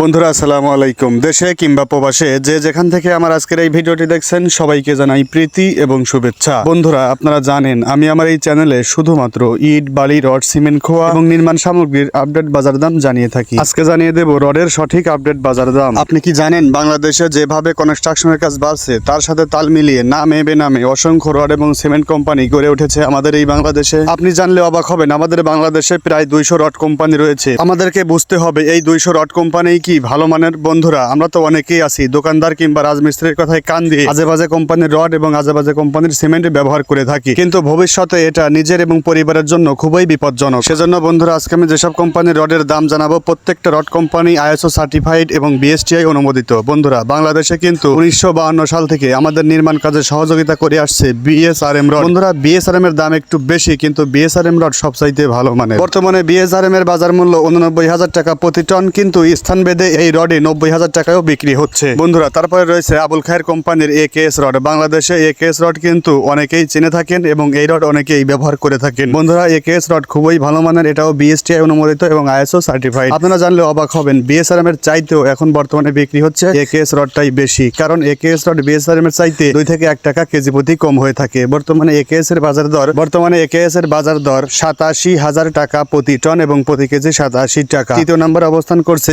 বন্ধুরা, আসসালামু আলাইকুম। দেশে কিংবা প্রবাসে যে যেখান থেকে আমার আজকের এই ভিডিওটি দেখছেন, সবাইকে জানাই প্রীতি এবং শুভেচ্ছা। বন্ধুরা, আপনারা জানেন, আমি আমার এই চ্যানেলে শুধুমাত্র ইট, বালি, রড, সিমেন্ট, খোয়া এবং নির্মাণ সামগ্রীর আপডেট বাজার দাম জানিয়ে থাকি। আজকে জানিয়ে দেব রডের সঠিক আপডেট বাজার দাম। আপনি কি জানেন, বাংলাদেশে যেভাবে কনস্ট্রাকশনের কাজ বাড়ছে, তার সাথে তাল মিলিয়ে নামে বেনামে অসংখ্য রড এবং সিমেন্ট কোম্পানি গড়ে উঠেছে আমাদের এই বাংলাদেশে। আপনি জানলে অবাক হবেন, আমাদের বাংলাদেশে প্রায় দুইশো রড কোম্পানি রয়েছে। আমাদেরকে বুঝতে হবে, এই দুইশো রড কোম্পানি কি ভালো মানের বন্ধুরা? আমরা তো অনেকেই আছি, দোকানদার কিংবা রাজমিস্ত্রির কথায় কান দিয়ে আজে বাজে কোম্পানির রড এবং আজে বাজে কোম্পানির সিমেন্ট ব্যবহার করে থাকি। কিন্তু ভবিষ্যতে এটা নিজের এবং পরিবারের জন্য খুবই বিপজ্জনক। সেজন্য বন্ধুরা, আজকে আমি যেসব কোম্পানির রডের দাম জানাব, প্রত্যেকটা রড কোম্পানি আইএসও সার্টিফাইড এবং বিএসটিআই অনুমোদিত। বন্ধুরা, বাংলাদেশে কিন্তু উনিশশো সাল থেকে আমাদের নির্মাণ কাজে সহযোগিতা করে আসছে বিএসআরএম রড। বন্ধুরা, বিএসআরএম এর দাম একটু বেশি, কিন্তু বিএসআরএম রড সবচাইতে ভালো মানে বর্তমানে বিএসআরএম এর বাজার মূল্য উননব্বই হাজার টাকা প্রতি টন, কিন্তু স্থান ভেদে এই রডে নব্বই হাজার টাকায়ও বিক্রি হচ্ছে। বন্ধুরা, তারপরে রয়েছে আবুল খায়ের কোম্পানির এ কে এস রড। বাংলাদেশে এ কে এস রড কিন্তু অনেকেই চিনে থাকেন এবং এই রড অনেকেই ব্যবহার করে থাকেন। বন্ধুরা এ কে এস রড খুবই ভালো মানের, এটাও বিএসটিআই অনুমোদিত এবং আইএসও সার্টিফাইড আপনারা জানলে অবাক হবেন বিএসআরএম এর চাইতেও এখন বর্তমানে বিক্রি হচ্ছে এ কেএস রডটাই বেশি। কারণ এ কে এস রড বিএসআরএম এর চাইতে দুই থেকে এক টাকা কেজি প্রতি কম হয়ে থাকে। বর্তমানে এ কে এস এর বাজার দর, বর্তমানে এ কে এস এর বাজার দর সাতাশি হাজার টাকা প্রতি টন এবং প্রতি কেজি সাতাশি টাকা। তৃতীয় নম্বর অবস্থান করছে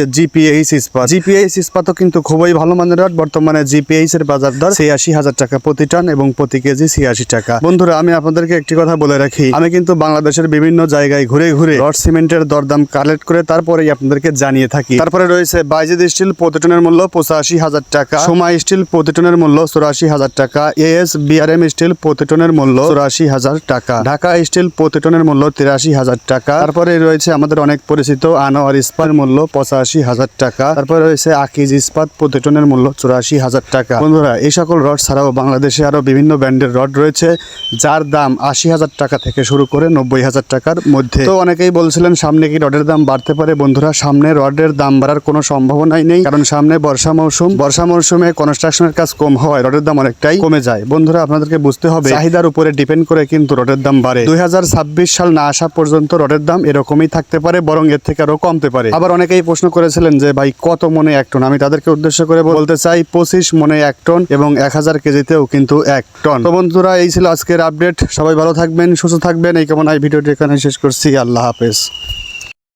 জিপিএইচ ইস্পাত। জিপিএইচ ইস্পাতও কিন্তু খুবই ভালো মানের রড, বর্তমানে জিপিএইচ এর বাজার দর ছিয়াশি হাজার টাকা প্রতি টন এবং প্রতি কেজি ছিয়াশি টাকা। বন্ধুরা, আমি আপনাদেরকে একটি কথা বলে রাখি। আমি কিন্তু বাংলাদেশের বিভিন্ন জায়গায় ঘুরে ঘুরে রড, সিমেন্টের দরদাম কালেক্ট করে তারপরেই আপনাদেরকে জানিয়ে থাকি। তারপরে রয়েছে বাইজিদ স্টিল প্রতি টনের মূল্য পঁচাশি হাজার টাকা, সোমা স্টিল প্রতি টনের মূল্য চৌরাশি হাজার টাকা, এএস বিআরএম স্টিল প্রতি টনের মূল্য চৌরাশি হাজার টাকা, ঢাকা স্টিল প্রতি টনের মূল্য তিরাশি হাজার টাকা। তারপরে রয়েছে আমাদের অনেক পরিচিত আনোয়ার ইস্পাত মূল্য পঁচাশি হাজার টাকা। তারপরে রয়েছে আকিজ ইস্পাত, প্রতি টনের মূল্য চুরাশি হাজার টাকা। বন্ধুরা, এই সকল রড ছাড়াও বাংলাদেশে আরও বিভিন্ন ব্র্যান্ডের রড রয়েছে, যার দাম আশি হাজার টাকা থেকে শুরু করে নব্বই হাজার টাকার মধ্যে। তো অনেকেই বলছিলেন, সামনে কি রডের দাম বাড়তে পারে? বন্ধুরা, সামনে রডের দাম বাড়ার কোনো সম্ভাবনাই নেই, কারণ সামনে বর্ষা মৌসুম। বর্ষা মৌসুমে কনস্ট্রাকশনের কাজ কম হওয়ায় রডের দাম অনেকটাই কমে যায়। বন্ধুরা, আপনাদেরকে বুঝতে হবে, চাহিদার উপরে ডিপেন্ড করে কিন্তু রডের দাম বাড়ে। দুই হাজার ছাব্বিশ সাল না আসা পর্যন্ত রডের দাম এরকমই থাকতে পারে, বরং এর থেকে আরও কমতে পারে। আবার অনেকেই প্রশ্ন করেছিলেন যে ভাই কত মনে এক টন? আমি তাদেরকে উদ্দেশ্য করে বলতে চাই, পঁচিশ মনে এক টন এবং এক হাজার কেজিতেও কিন্তু এক টন। তো বন্ধুরা, এই ছিল আজকের আপডেট। সবাই ভালো থাকবেন, সুস্থ থাকবেন। এই কেমন এই ভিডিওটি এখানে শেষ করছি। আল্লাহ হাফেজ।